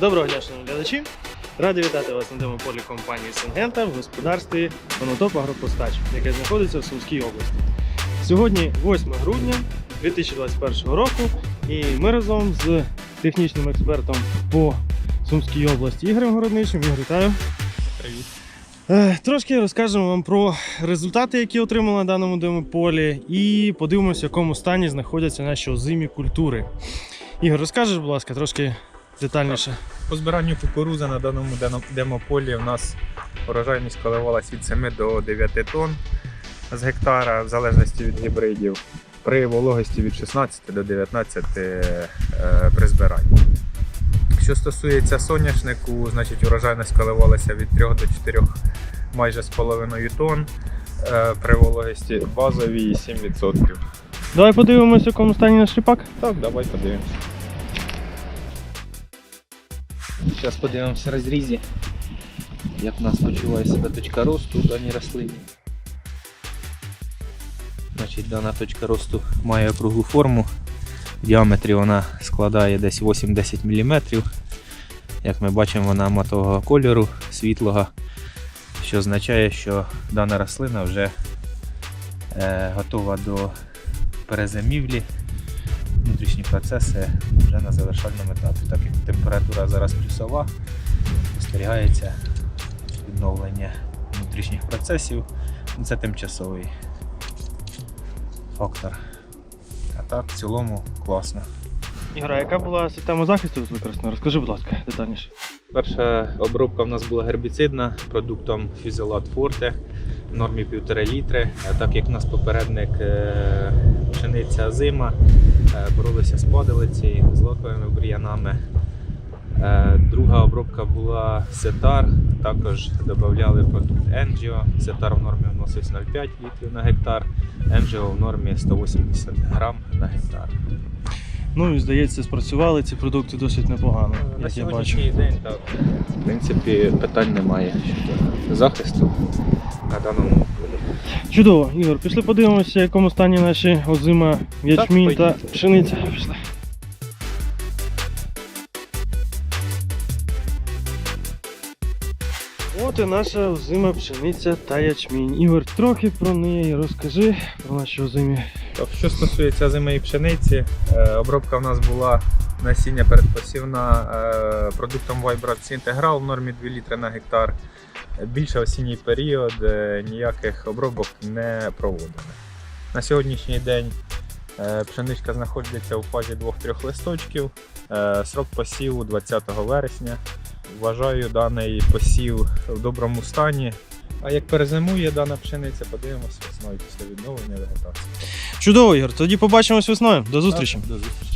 Доброго дня, шановні глядачі! Радий вітати вас на демополі компанії Сингента в господарстві Конотоп Агропостач, яке знаходиться в Сумській області. Сьогодні 8 грудня 2021 року, і ми разом з технічним експертом по Сумській області Ігорем Городничим. Ігор, вітаю. Привіт. Е, Трошки розкажемо вам про результати, які отримали на даному демополі, і подивимося, в якому стані знаходяться наші озимі культури. Ігор, розкажеш, будь ласка, трошки детальніше. По збиранню кукурузи на даному демополі у нас урожайність коливалась від 7 до 9 тонн з гектара, в залежності від гібридів. При вологості від 16 до 19 е, при збиранні. Що стосується соняшнику, значить урожайність коливалася від 3 до 4 майже з половиною тонн. е, При вологості базовій 7%. Давай подивимося, в якому стані наш ріпак. Так, давай подивимося. Зараз подивимося в розрізі, як у нас почуває себе точка росту в даній рослині. Значить, дана точка росту має округлу форму. В діаметрі вона складає десь 8-10 мм. Як ми бачимо, вона матового кольору, світлого, що означає, що дана рослина вже е, готова до перезимівлі. Внутрішні процеси вже на завершальному етапі, так як температура зараз плюсова, спостерігається відновлення внутрішніх процесів. Ну, Це тимчасовий фактор. А так, в цілому класно. Ігор, а яка була система захисту використана? Розкажи, будь ласка, детальніше. Перша обробка в нас була гербіцидна продуктом Фізолат Форте в нормі 1,5 літри. А Так як у нас попередник е, пшениця зима, е, боролися з падалиці, з лаковими бур'янами. Е, Друга обробка була сетар, також додавали продукт Енджіо. Сетар в нормі вносить 0,5 літрів на гектар, Енджіо в нормі 180 грам на гектар. Ну і здається, спрацювали ці продукти досить непогано, На як я бачу. сьогоднішній день так. В принципі, питань немає щодо захисту на даному. Чудово, Ігор, пішли подивимося, в якому стані наші озима ячмінь та пшениця. Пішли. От і наша озима пшениця та ячмінь. Ігор, трохи про неї розкажи про наші озимі. Що стосується зими пшениці, е, обробка в нас була насіння передпосівна е, продуктом Vibrat Integral в нормі 2 літри на гектар. Більше осінній період е, ніяких обробок не проводили. На сьогоднішній день пшеничка знаходиться у фазі 2-3 листочків. Срок посіву 20 вересня. Вважаю даний посів в доброму стані. А як перезимує дана пшениця, подивимося весною після відновлення вегетації. Чудово, Ігор, тоді побачимось весною. До зустрічі. До зустрічі.